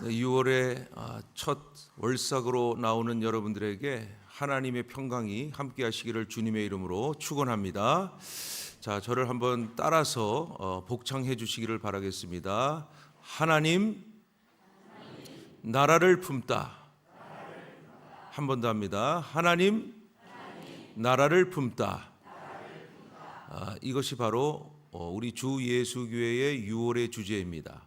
6월의 아, 첫 월삭으로 나오는 여러분들에게 하나님의 평강이 함께 하시기를 주님의 이름으로 축원합니다. 자, 저를 한번 따라서 어, 복창해 주시기를 바라겠습니다. 하나님 나라를 품다. 한 번 더 합니다. 하나님 나라를 품다. 아, 이것이 바로 어, 우리 주 예수 교회의 6월의 주제입니다.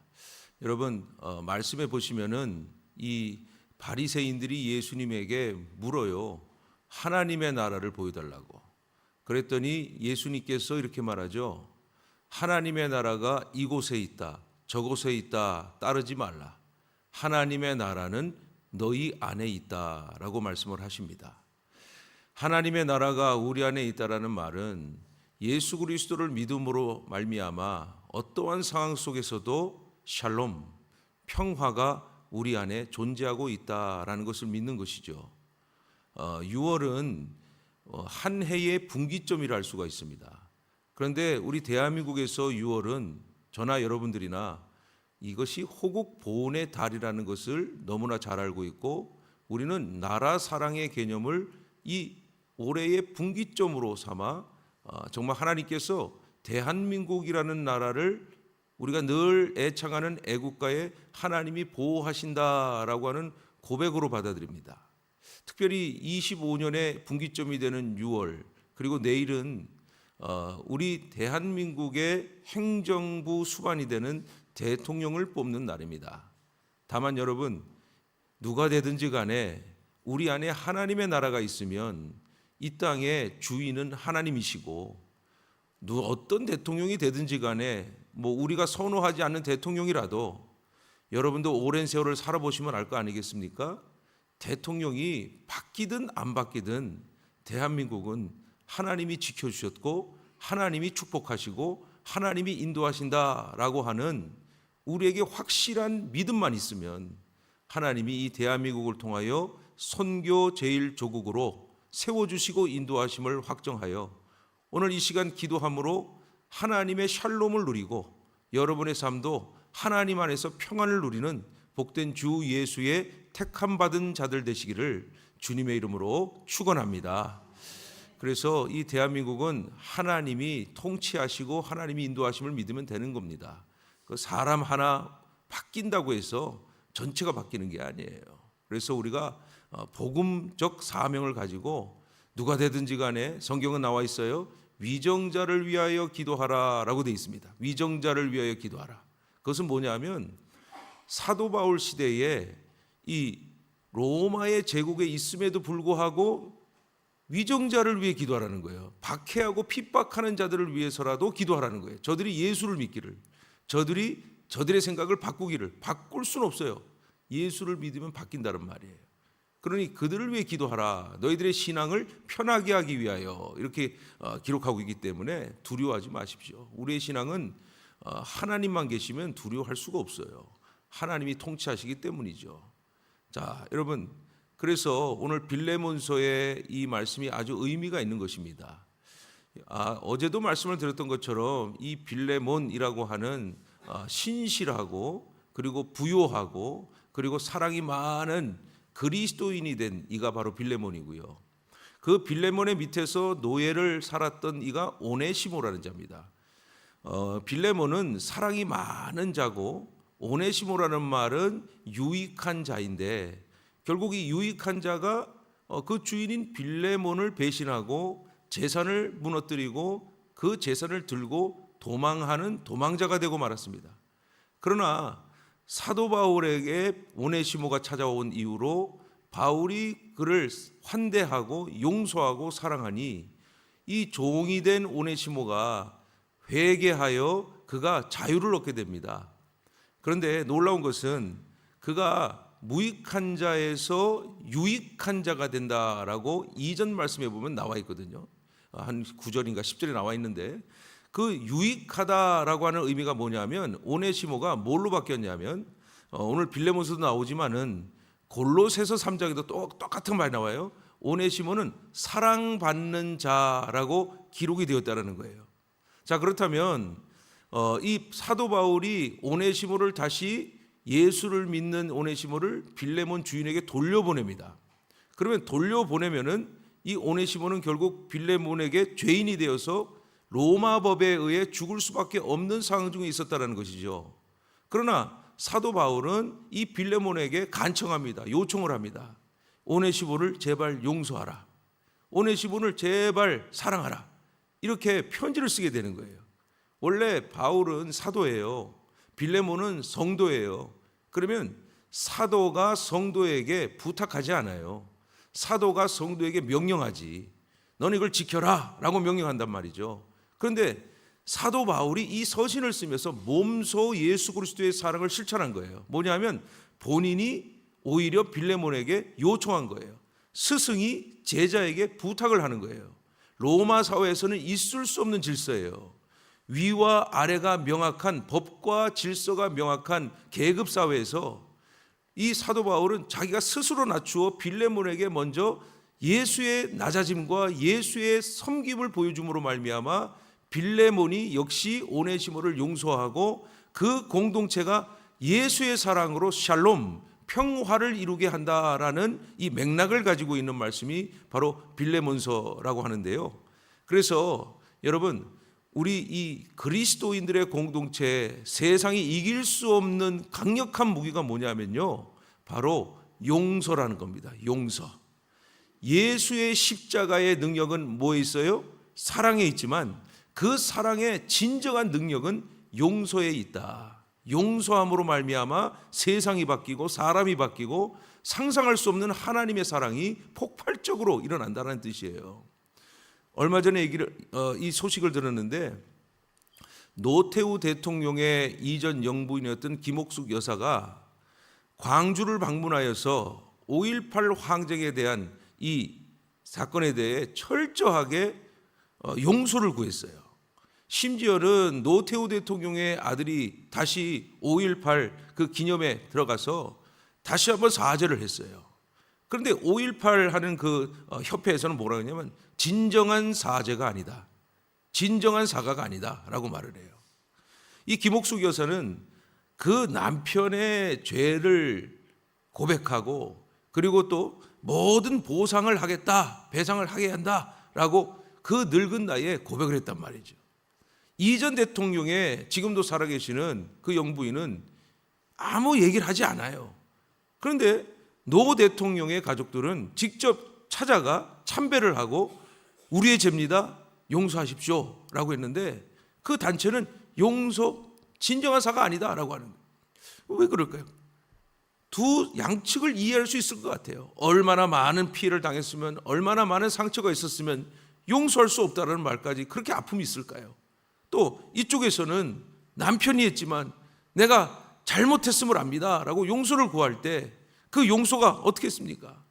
여러분 어, 말씀에 보시면은 이 바리새인들이 예수님에게 물어요. 하나님의 나라를 보여달라고. 그랬더니 예수님께서 이렇게 말하죠. 하나님의 나라가 이곳에 있다, 저곳에 있다 따르지 말라. 하나님의 나라는 너희 안에 있다 라고 말씀을 하십니다. 하나님의 나라가 우리 안에 있다라는 말은 예수 그리스도를 믿음으로 말미암아 어떠한 상황 속에서도 샬롬 평화가 우리 안에 존재하고 있다라는 것을 믿는 것이죠. 어, 6월은 어, 한 해의 분기점이라 할 수가 있습니다. 그런데 우리 대한민국에서 6월은 저나 여러분들이나 이것이 호국 보훈의 달이라는 것을 너무나 잘 알고 있고 우리는 나라 사랑의 개념을 이 올해의 분기점으로 삼아 어, 정말 하나님께서 대한민국이라는 나라를 우리가 늘 애창하는 애국가에 하나님이 보호하신다라고 하는 고백으로 받아들입니다. 특별히 25년의 분기점이 되는 6월 그리고 내일은 어, 우리 대한민국의 행정부 수반이 되는 대통령을 뽑는 날입니다. 다만 여러분 누가 되든지 간에 우리 안에 하나님의 나라가 있으면 이 땅의 주인은 하나님이시고 누 어떤 대통령이 되든지 간에 뭐 우리가 선호하지 않는 대통령이라도 여러분도 오랜 세월을 살아보시면 알 거 아니겠습니까? 대통령이 바뀌든 안 바뀌든 대한민국은 하나님이 지켜주셨고 하나님이 축복하시고 하나님이 인도하신다라고 하는 우리에게 확실한 믿음만 있으면 하나님이 이 대한민국을 통하여 선교 제일 조국으로 세워주시고 인도하심을 확정하여 오늘 이 시간 기도함으로 하나님의 샬롬을 누리고 여러분의 삶도 하나님 안에서 평안을 누리는 복된 주 예수의 택함 받은 자들 되시기를 주님의 이름으로 축원합니다. 그래서 이 대한민국은 하나님이 통치하시고 하나님이 인도하심을 믿으면 되는 겁니다. 그 사람 하나 바뀐다고 해서 전체가 바뀌는 게 아니에요. 그래서 우리가 어, 복음적 사명을 가지고 누가 되든지 간에 성경은 나와 있어요. 위정자를 위하여 기도하라라고 돼 있습니다. 위정자를 위하여 기도하라. 그것은 뭐냐면 사도 바울 시대에 이 로마의 제국에 있음에도 불구하고 위정자를 위해 기도하라는 거예요. 박해하고 핍박하는 자들을 위해서라도 기도하라는 거예요. 저들이 예수를 믿기를, 저들이 저들의 생각을 바꾸기를 바꿀 수는 없어요. 예수를 믿으면 바뀐다는 말이에요. 그러니 그들을 위해 기도하라. 너희들의 신앙을 편하게 하기 위하여 이렇게 어, 기록하고 있기 때문에 두려워하지 마십시오. 우리의 신앙은 어, 하나님만 계시면 두려워할 수가 없어요. 하나님이 통치하시기 때문이죠. 자, 여러분 그래서 오늘 빌레몬서의 이 말씀이 아주 의미가 있는 것입니다. 아, 어제도 말씀을 드렸던 것처럼 이 빌레몬이라고 하는 아, 신실하고 그리고 부요하고 그리고 사랑이 많은 그리스도인이 된 이가 바로 빌레몬이고요. 그 빌레몬의 밑에서 노예를 살았던 이가 오네시모라는 자입니다. 어, 빌레몬은 사랑이 많은 자고 오네시모라는 말은 유익한 자인데 결국 이 유익한 자가 어, 그 주인인 빌레몬을 배신하고 재산을 무너뜨리고 그 재산을 들고 도망하는 도망자가 되고 말았습니다. 그러나 사도 바울에게 오네시모가 찾아온 이후로 바울이 그를 환대하고 용서하고 사랑하니 이 종이 된 오네시모가 회개하여 그가 자유를 얻게 됩니다. 그런데 놀라운 것은 그가 무익한 자에서 유익한 자가 된다라고 이전 말씀에 보면 나와 있거든요. 한 9절인가 10절에 나와 있는데 그 유익하다라고 하는 의미가 뭐냐면 오네시모가 뭘로 바뀌었냐면 어, 오늘 빌레몬서도 나오지만은 골로새서 3장에도 똑같은 말이 나와요. 오네시모는 사랑받는 자라고 기록이 되었다라는 거예요. 자 그렇다면 어, 이 사도 바울이 오네시모를 다시 예수를 믿는 오네시모를 빌레몬 주인에게 돌려보냅니다. 그러면 돌려보내면은 이 오네시모는 결국 빌레몬에게 죄인이 되어서 로마 법에 의해 죽을 수밖에 없는 상황 중에 있었다라는 것이죠. 그러나 사도 바울은 이 빌레몬에게 간청합니다. 요청을 합니다. 오네시모를 제발 용서하라. 오네시모를 제발 사랑하라. 이렇게 편지를 쓰게 되는 거예요. 원래 바울은 사도예요. 빌레몬은 성도예요. 그러면 사도가 성도에게 부탁하지 않아요. 사도가 성도에게 명령하지. 너는 이걸 지켜라 라고 명령한단 말이죠. 그런데 사도 바울이 이 서신을 쓰면서 몸소 예수 그리스도의 사랑을 실천한 거예요. 뭐냐면 본인이 오히려 빌레몬에게 요청한 거예요. 스승이 제자에게 부탁을 하는 거예요. 로마 사회에서는 있을 수 없는 질서예요. 위와 아래가 명확한 법과 질서가 명확한 계급 사회에서 이 사도 바울은 자기가 스스로 낮추어 빌레몬에게 먼저 예수의 낮아짐과 예수의 섬김을 보여줌으로 말미암아 빌레몬이 역시 오네시모를 용서하고 그 공동체가 예수의 사랑으로 샬롬 평화를 이루게 한다라는 이 맥락을 가지고 있는 말씀이 바로 빌레몬서라고 하는데요. 그래서 여러분 우리 이 그리스도인들의 공동체 세상이 이길 수 없는 강력한 무기가 뭐냐면요. 바로 용서라는 겁니다. 용서. 예수의 십자가의 능력은 뭐에 있어요? 사랑에 있지만 그 사랑의 진정한 능력은 용서에 있다. 용서함으로 말미암아 세상이 바뀌고 사람이 바뀌고 상상할 수 없는 하나님의 사랑이 폭발적으로 일어난다는 뜻이에요. 얼마 전에 얘기를 어, 이 소식을 들었는데 노태우 대통령의 이전 영부인이었던 김옥숙 여사가 광주를 방문하여서 5.18 항쟁에 대한 이 사건에 대해 철저하게 어, 용서를 구했어요. 심지어는 노태우 대통령의 아들이 다시 5.18 그 기념에 들어가서 다시 한번 사죄를 했어요. 그런데 5.18 하는 그 어, 협회에서는 뭐라 그러냐면 진정한 사죄가 아니다. 진정한 사과가 아니다 라고 말을 해요. 이 김옥숙 여사는 그 남편의 죄를 고백하고 그리고 또 모든 보상을 하겠다, 배상을 하게 한다 라고 그 늙은 나이에 고백을 했단 말이죠. 이전 대통령의 지금도 살아계시는 그 영부인은 아무 얘기를 하지 않아요. 그런데 노 대통령의 가족들은 직접 찾아가 참배를 하고 우리의 죄입니다. 용서하십시오 라고 했는데 그 단체는 용서 진정한 사가 아니다 라고 하는 거예요. 왜 그럴까요? 두 양측을 이해할 수 있을 것 같아요. 얼마나 많은 피해를 당했으면 얼마나 많은 상처가 있었으면 용서할 수 없다라는 말까지 그렇게 아픔이 있을까요? 또 이쪽에서는 남편이 했지만 내가 잘못했음을 압니다 라고 용서를 구할 때 그 용서가 어떻게 했습니까?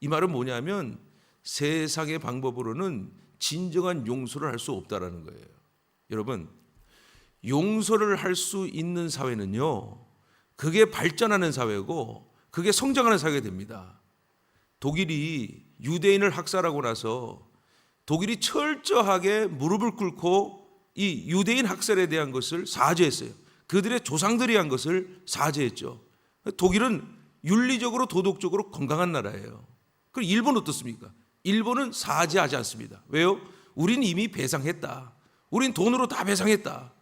이 말은 뭐냐면 세상의 방법으로는 진정한 용서를 할 수 없다라는 거예요. 여러분, 용서를 할 수 있는 사회는요. 그게 발전하는 사회고 그게 성장하는 사회가 됩니다. 독일이 유대인을 학살하고 나서 독일이 철저하게 무릎을 꿇고 이 유대인 학살에 대한 것을 사죄했어요. 그들의 조상들이 한 것을 사죄했죠. 독일은 윤리적으로 도덕적으로 건강한 나라예요. 그럼 일본 어떻습니까? 일본은 사죄하지 않습니다. 왜요? 우린 이미 배상했다. 우린 돈으로 다 배상했다.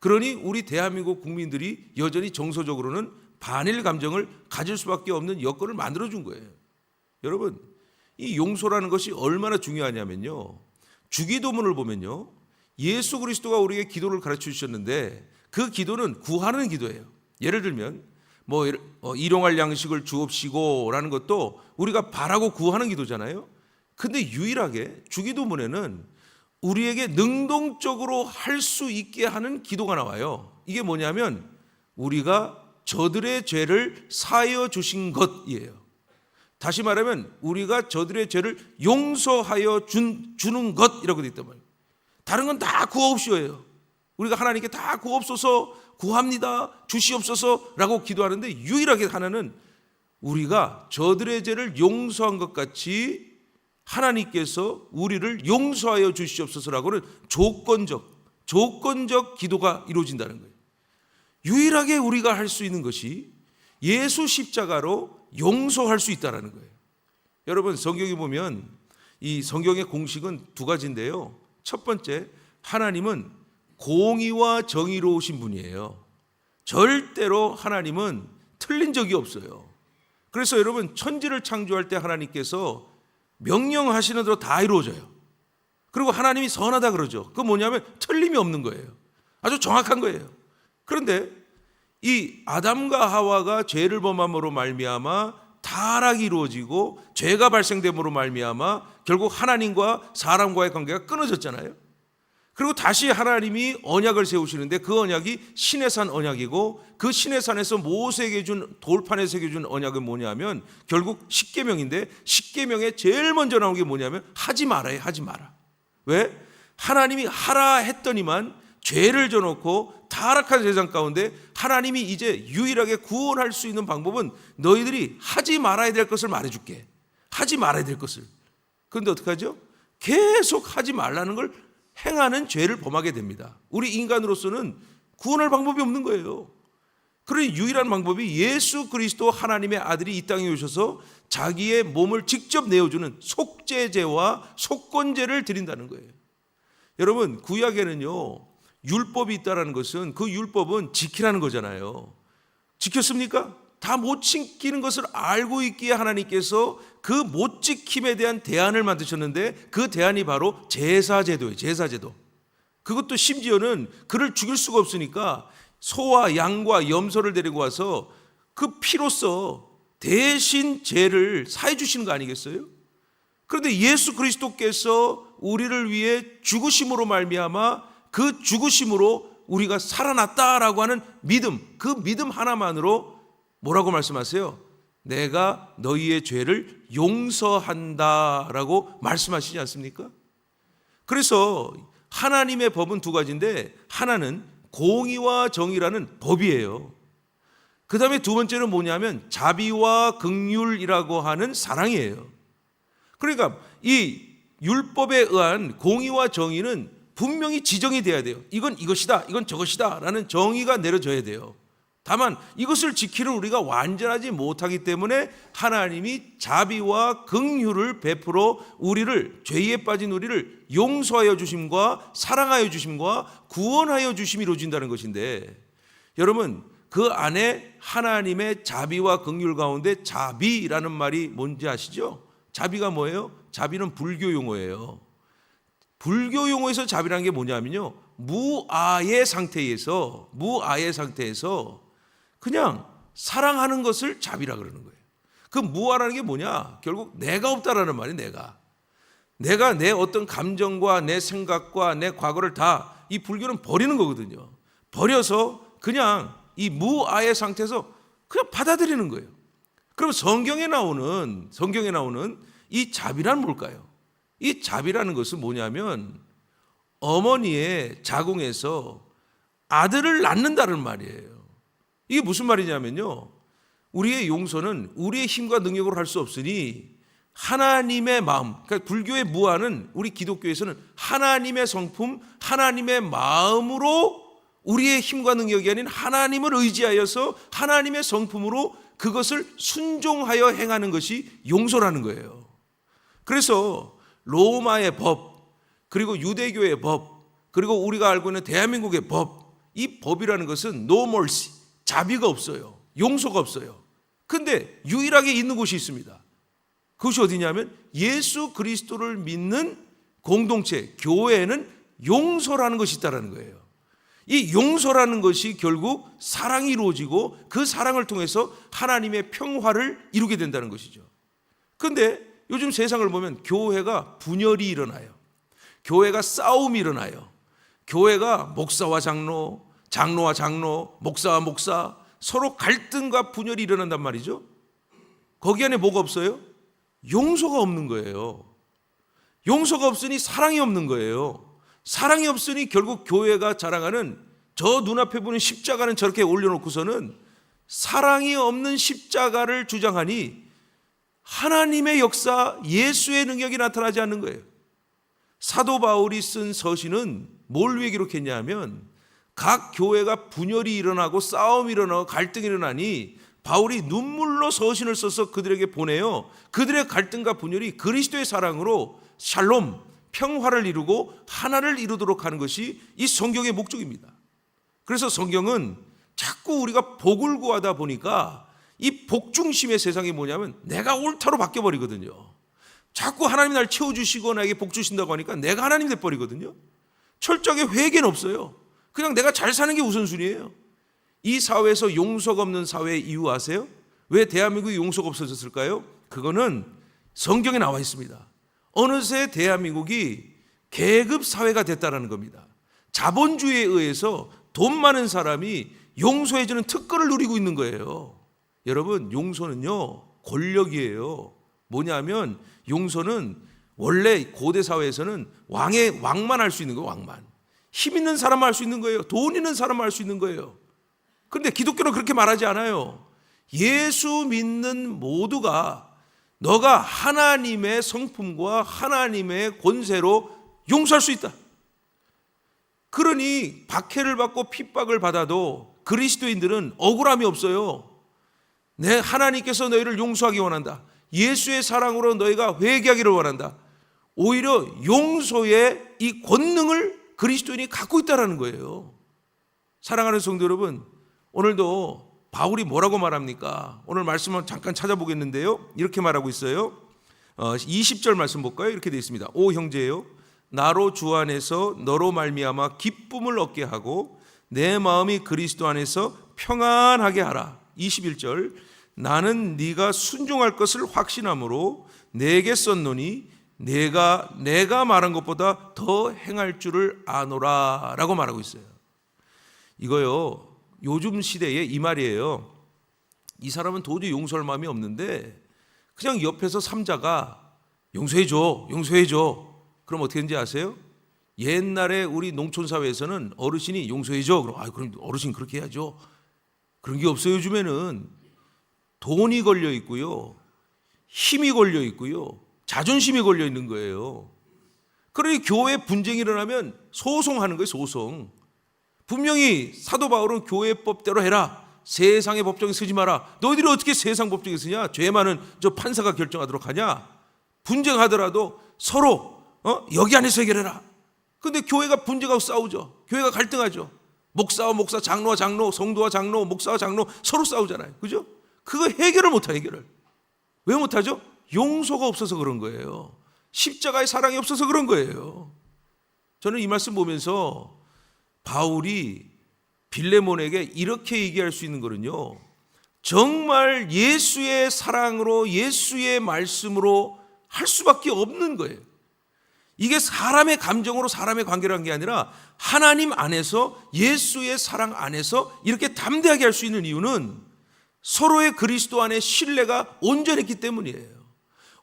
그러니 우리 대한민국 국민들이 여전히 정서적으로는 반일 감정을 가질 수밖에 없는 여건을 만들어 준 거예요. 여러분, 이 용서라는 것이 얼마나 중요하냐면요. 주기도문을 보면요. 예수 그리스도가 우리에게 기도를 가르쳐 주셨는데 그 기도는 구하는 기도예요. 예를 들면 뭐 어, 일용할 양식을 주옵시고라는 것도 우리가 바라고 구하는 기도잖아요. 근데 유일하게 주기도문에는 우리에게 능동적으로 할 수 있게 하는 기도가 나와요. 이게 뭐냐면 우리가 저들의 죄를 사하여 주신 것이에요. 다시 말하면 우리가 저들의 죄를 용서하여 준, 주는 것이라고 되어 있단 말이에요. 다른 건 다 구하옵시오예요. 우리가 하나님께 다 구하옵소서 구합니다 주시옵소서라고 기도하는데 유일하게 하나는 우리가 저들의 죄를 용서한 것 같이 하나님께서 우리를 용서하여 주시옵소서라고는 조건적 조건적 기도가 이루어진다는 거예요. 유일하게 우리가 할 수 있는 것이 예수 십자가로 용서할 수 있다라는 거예요. 여러분 성경에 보면 이 성경의 공식은 두 가지인데요. 첫 번째 하나님은 공의와 정의로우신 분이에요. 절대로 하나님은 틀린 적이 없어요. 그래서 여러분 천지를 창조할 때 하나님께서 명령하시는 대로 다 이루어져요. 그리고 하나님이 선하다 그러죠. 그 뭐냐면 틀림이 없는 거예요. 아주 정확한 거예요. 그런데 이 아담과 하와가 죄를 범함으로 말미암아 타락이 이루어지고 죄가 발생됨으로 말미암아 결국 하나님과 사람과의 관계가 끊어졌잖아요. 그리고 다시 하나님이 언약을 세우시는데 그 언약이 신의 산 언약이고 그 신의 산에서 모세에게 준 돌판에 새겨 준 언약은 뭐냐면 결국 십계명인데 십계명에 제일 먼저 나온 게 뭐냐면 하지 말아요. 하지 마라. 왜? 하나님이 하라 했더니만 죄를 져놓고 타락한 세상 가운데 하나님이 이제 유일하게 구원할 수 있는 방법은 너희들이 하지 말아야 될 것을 말해줄게. 하지 말아야 될 것을. 그런데 어떡하죠? 계속 하지 말라는 걸 행하는 죄를 범하게 됩니다. 우리 인간으로서는 구원할 방법이 없는 거예요. 그러니 유일한 방법이 예수 그리스도 하나님의 아들이 이 땅에 오셔서 자기의 몸을 직접 내어주는 속죄제와 속건제를 드린다는 거예요. 여러분 구약에는요 율법이 있다라는 것은 그 율법은 지키라는 거잖아요. 지켰습니까? 다 못 지키는 것을 알고 있기에 하나님께서 그 못 지킴에 대한 대안을 만드셨는데 그 대안이 바로 제사제도예요. 제사제도. 그것도 심지어는 그를 죽일 수가 없으니까 소와 양과 염소를 데리고 와서 그 피로써 대신 죄를 사해 주시는 거 아니겠어요? 그런데 예수 그리스도께서 우리를 위해 죽으심으로 말미암아 그 죽으심으로 우리가 살아났다라고 하는 믿음, 그 믿음 하나만으로 뭐라고 말씀하세요? 내가 너희의 죄를 용서한다라고 말씀하시지 않습니까? 그래서 하나님의 법은 두 가지인데 하나는 공의와 정의라는 법이에요. 그 다음에 두 번째는 뭐냐면 자비와 극률이라고 하는 사랑이에요. 그러니까 이 율법에 의한 공의와 정의는 분명히 지정이 돼야 돼요. 이건 이것이다, 이건 저것이다 라는 정의가 내려져야 돼요. 다만 이것을 지키는 우리가 완전하지 못하기 때문에 하나님이 자비와 긍휼을 베풀어 우리를 죄에 빠진 우리를 용서하여 주심과 사랑하여 주심과 구원하여 주심이 이루어진다는 것인데 여러분 그 안에 하나님의 자비와 긍휼 가운데 자비라는 말이 뭔지 아시죠? 자비가 뭐예요? 자비는 불교 용어예요. 불교 용어에서 자비라는 게 뭐냐면요. 무아의 상태에서 무아의 상태에서 그냥 사랑하는 것을 자비라 그러는 거예요. 그 무아라는 게 뭐냐? 결국 내가 없다라는 말이 내가. 내가 내 어떤 감정과 내 생각과 내 과거를 다 이 불교는 버리는 거거든요. 버려서 그냥 이 무아의 상태에서 그냥 받아들이는 거예요. 그럼 성경에 나오는 성경에 나오는 이 자비란 뭘까요? 이 자비라는 것은 뭐냐면 어머니의 자궁에서 아들을 낳는다는 말이에요. 이게 무슨 말이냐면요. 우리의 용서는 우리의 힘과 능력으로 할 수 없으니 하나님의 마음, 그러니까 불교의 무아는 우리 기독교에서는 하나님의 성품, 하나님의 마음으로 우리의 힘과 능력이 아닌 하나님을 의지하여서 하나님의 성품으로 그것을 순종하여 행하는 것이 용서라는 거예요. 그래서 로마의 법, 그리고 유대교의 법, 그리고 우리가 알고 있는 대한민국의 법, 이 법이라는 것은 mercy, 자비가 없어요. 용서가 없어요. 근데 유일하게 있는 곳이 있습니다. 그것이 어디냐면 예수 그리스도를 믿는 공동체, 교회에는 용서라는 것이 있다는 거예요. 이 용서라는 것이 결국 사랑이 이루어지고 그 사랑을 통해서 하나님의 평화를 이루게 된다는 것이죠. 근데 요즘 세상을 보면 교회가 분열이 일어나요. 교회가 싸움이 일어나요. 교회가 목사와 장로, 장로와 장로, 목사와 목사 서로 갈등과 분열이 일어난단 말이죠. 거기 안에 뭐가 없어요? 용서가 없는 거예요. 용서가 없으니 사랑이 없는 거예요. 사랑이 없으니 결국 교회가 자랑하는 저 눈앞에 보는 십자가는 저렇게 올려놓고서는 사랑이 없는 십자가를 주장하니 하나님의 역사, 예수의 능력이 나타나지 않는 거예요. 사도 바울이 쓴 서신은 뭘 위해 기록했냐 하면 각 교회가 분열이 일어나고 싸움이 일어나고 갈등이 일어나니 바울이 눈물로 서신을 써서 그들에게 보내요. 그들의 갈등과 분열이 그리스도의 사랑으로 샬롬, 평화를 이루고 하나를 이루도록 하는 것이 이 성경의 목적입니다. 그래서 성경은 자꾸 우리가 복을 구하다 보니까 이 복중심의 세상이 뭐냐면 내가 옳다로 바뀌어버리거든요. 자꾸 하나님 날 채워주시고 나에게 복 주신다고 하니까 내가 하나님 돼버리거든요. 철저하게 회개는 없어요. 그냥 내가 잘 사는 게 우선순위예요. 이 사회에서 용서가 없는 사회의 이유 아세요? 왜 대한민국이 용서가 없어졌을까요? 그거는 성경에 나와 있습니다. 어느새 대한민국이 계급 사회가 됐다라는 겁니다. 자본주의에 의해서 돈 많은 사람이 용서해주는 특권을 누리고 있는 거예요. 여러분, 용서는요, 권력이에요. 뭐냐면, 용서는 원래 고대 사회에서는 왕의 왕만 할 수 있는 거예요, 왕만. 힘 있는 사람만 할수 있는 거예요. 돈 있는 사람만 할수 있는 거예요. 그런데 기독교는 그렇게 말하지 않아요. 예수 믿는 모두가 너가 하나님의 성품과 하나님의 권세로 용서할 수 있다. 그러니 박해를 받고 핍박을 받아도 그리스도인들은 억울함이 없어요. 내 하나님께서 너희를 용서하기 원한다. 예수의 사랑으로 너희가 회개하기를 원한다. 오히려 용서의 이 권능을 그리스도인이 갖고 있다라는 거예요. 사랑하는 성도 여러분, 오늘도 바울이 뭐라고 말합니까? 오늘 말씀을 잠깐 찾아보겠는데요. 이렇게 말하고 있어요. 어, 20절 말씀 볼까요? 이렇게 되어 있습니다. 오 형제요, 나로 주 안에서 너로 말미암아 기쁨을 얻게 하고 내 마음이 그리스도 안에서 평안하게 하라. 21절 나는 네가 순종할 것을 확신함으로 내게 썼노니 내가 내가 말한 것보다 더 행할 줄을 아노라라고 말하고 있어요. 이거요. 요즘 시대에 이 말이에요. 이 사람은 도저히 용서할 마음이 없는데 그냥 옆에서 삼자가 용서해 줘. 용서해 줘. 그럼 어떻게 되는지 아세요? 옛날에 우리 농촌 사회에서는 어르신이 용서해 줘. 그럼 아 그럼 어르신 그렇게 해야죠. 그런 게 없어요. 요즘에는 돈이 걸려 있고요. 힘이 걸려 있고요. 자존심이 걸려 있는 거예요. 그러니 교회 분쟁이 일어나면 소송하는 거예요, 소송. 분명히 사도 바울은 교회 법대로 해라. 세상의 법정에 서지 마라. 너희들이 어떻게 세상 법정에 서냐? 죄 많은 저 판사가 결정하도록 하냐? 분쟁하더라도 서로 어? 여기 안에서 해결해라. 근데 교회가 분쟁하고 싸우죠. 교회가 갈등하죠. 목사와 목사, 장로와 장로, 성도와 장로, 목사와 장로 서로 싸우잖아요. 그죠? 그거 해결을 못해 해결을. 왜 못하죠? 용서가 없어서 그런 거예요. 십자가의 사랑이 없어서 그런 거예요. 저는 이 말씀 보면서 바울이 빌레몬에게 이렇게 얘기할 수 있는 거는요. 정말 예수의 사랑으로 예수의 말씀으로 할 수밖에 없는 거예요. 이게 사람의 감정으로 사람의 관계를 한 게 아니라 하나님 안에서 예수의 사랑 안에서 이렇게 담대하게 할 수 있는 이유는 서로의 그리스도 안에 신뢰가 온전했기 때문이에요.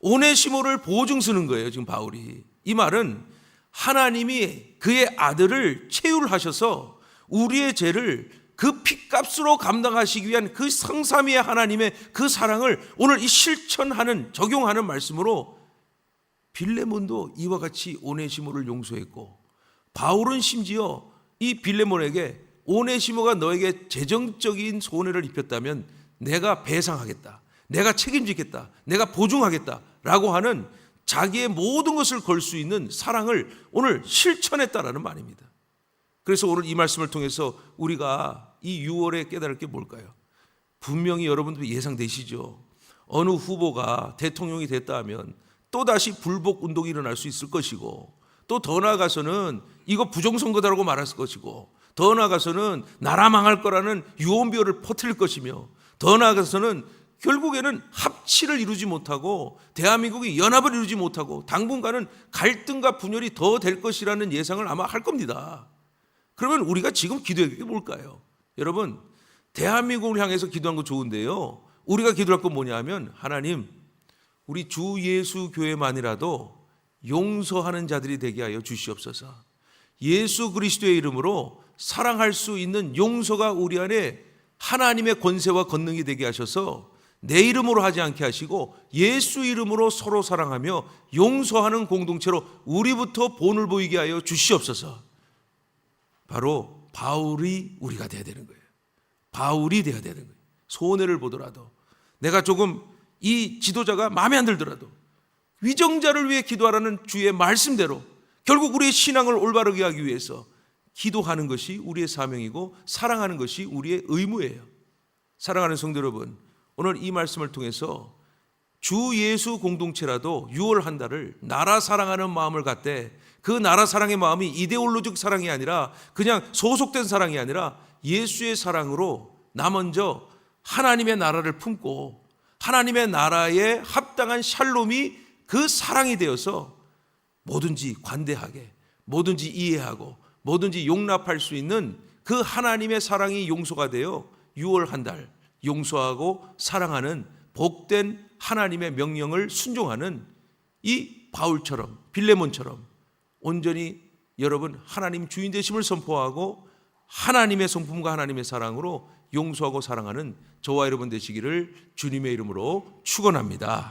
오네시모를 보증 쓰는 거예요, 지금 바울이. 이 말은 하나님이 그의 아들을 체휼하셔서 우리의 죄를 그 핏값으로 감당하시기 위한 그 성삼위의 하나님의 그 사랑을 오늘 이 실천하는 적용하는 말씀으로 빌레몬도 이와 같이 오네시모를 용서했고 바울은 심지어 이 빌레몬에게 오네시모가 너에게 재정적인 손해를 입혔다면 내가 배상하겠다. 내가 책임지겠다. 내가 보증하겠다. 라고 하는 자기의 모든 것을 걸 수 있는 사랑을 오늘 실천했다라는 말입니다. 그래서 오늘 이 말씀을 통해서 우리가 이 6월에 깨달을 게 뭘까요? 분명히 여러분도 예상되시죠. 어느 후보가 대통령이 됐다 하면 또다시 불복 운동이 일어날 수 있을 것이고 또 더 나아가서는 이거 부정선거다라고 말할 것이고 더 나아가서는 나라 망할 거라는 유언비어를 퍼뜨릴 것이며 더 나아가서는 결국에는 합치를 이루지 못하고 대한민국이 연합을 이루지 못하고 당분간은 갈등과 분열이 더 될 것이라는 예상을 아마 할 겁니다. 그러면 우리가 지금 기도할 게 뭘까요? 여러분, 대한민국을 향해서 기도한 거 좋은데요. 우리가 기도할 건 뭐냐 하면 하나님, 우리 주 예수 교회만이라도 용서하는 자들이 되게 하여 주시옵소서. 예수 그리스도의 이름으로 사랑할 수 있는 용서가 우리 안에 하나님의 권세와 권능이 되게 하셔서 내 이름으로 하지 않게 하시고 예수 이름으로 서로 사랑하며 용서하는 공동체로 우리부터 본을 보이게 하여 주시옵소서. 바로 바울이 우리가 돼야 되는 거예요. 바울이 돼야 되는 거예요. 손해를 보더라도 내가 조금 이 지도자가 마음에 안 들더라도 위정자를 위해 기도하라는 주의 말씀대로 결국 우리의 신앙을 올바르게 하기 위해서 기도하는 것이 우리의 사명이고 사랑하는 것이 우리의 의무예요. 사랑하는 성도 여러분, 오늘 이 말씀을 통해서 주 예수 공동체라도 6월 한 달을 나라 사랑하는 마음을 갖되 그 나라 사랑의 마음이 이데올로적 사랑이 아니라 그냥 소속된 사랑이 아니라 예수의 사랑으로 나 먼저 하나님의 나라를 품고 하나님의 나라에 합당한 샬롬이 그 사랑이 되어서 뭐든지 관대하게 뭐든지 이해하고 뭐든지 용납할 수 있는 그 하나님의 사랑이 용서가 되어 6월 한 달 용서하고 사랑하는 복된 하나님의 명령을 순종하는 이 바울처럼 빌레몬처럼 온전히 여러분 하나님 주인 되심을 선포하고 하나님의 성품과 하나님의 사랑으로 용서하고 사랑하는 저와 여러분 되시기를 주님의 이름으로 축원합니다.